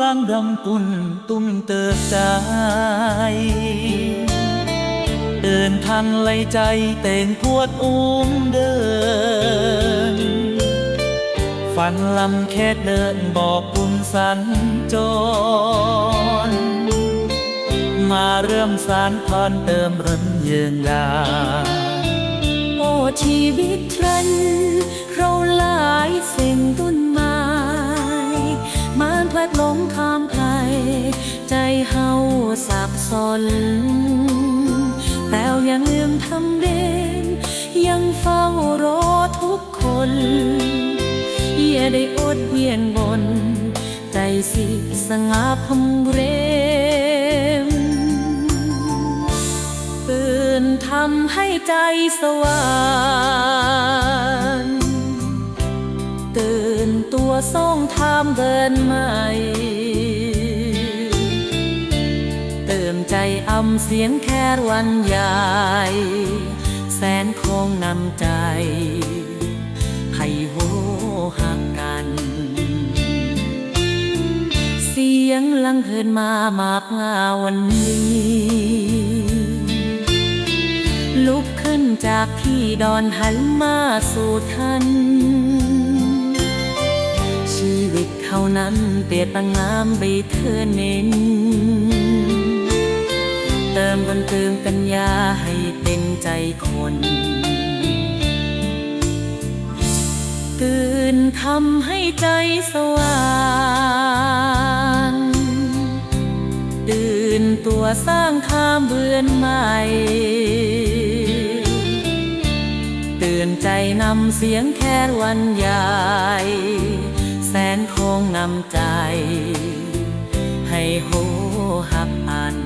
ลางดำปุ่นตุ้มเติบใจเดินทางไล่ใจแต่งพวดอุ้มเดิน ฝันลำแค่เดินบอกบุญสัญจร มาเริ่มสารพรเติมเริ่มเยืองยาโอ้ชีวิตทรันเราหลายสิ่งตุน ดหลงข้ามไกลใจเฮาสับสน แต่ยังลืมทำเด่นยังเฝ้ารอทุกคนอย่าได้อดเวียนบน ใจสิสงบพำเรมตื่นทำให้ใจสว่างตื่นตัวส่องทามเดินม่เอำเสียงแค่วันใหญ่ แสนคงนำใจ ให้โหหักกัน เสียงลังเฮินมามากงาวันนี้ ลุกขึ้นจากที่ดอนหันมาสู่ทันชีวิตเขานั้นเปรียบประงามใบเธอเน้น เติมบนเติมปัญญาให้เต็มใจคน ตื่นทำให้ใจสว่างตื่นตัวสร้างทามเบือนใหม่ ตื่นใจนำเสียงแค่วันใหญ่แสนคงนำใจ ให้โหหับอัน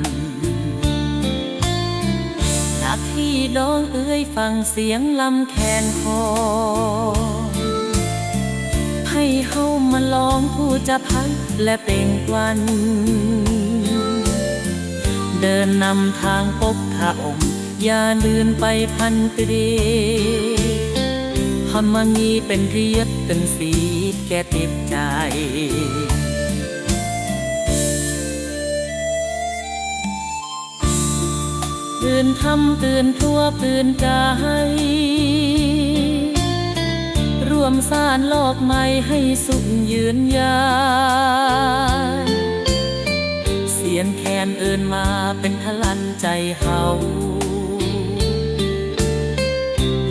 นักที่ดองเอ้ยฟังเสียงลำแคนคอ ให้เฮามาลองผู้จะพักและเปล่งปลัน เดินนำทางปกพระองค์ อย่าลืมไปพันตรีทำมางี้เป็นเรียกเป็นสีแก่ติดใจ ตื่นทำตื่นทั่วตื่นใจร่วมสร้างโลกใหม่ให้สุขยืนยาวเสียงแคนเอินมาเป็นพลันใจเฮา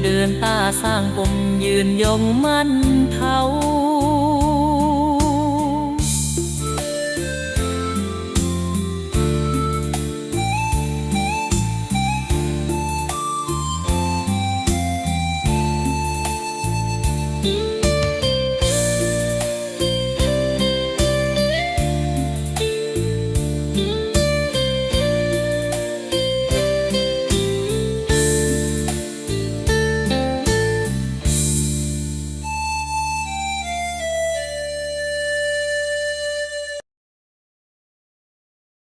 เดินตาสร้างปมยืนยงมั่นเท่า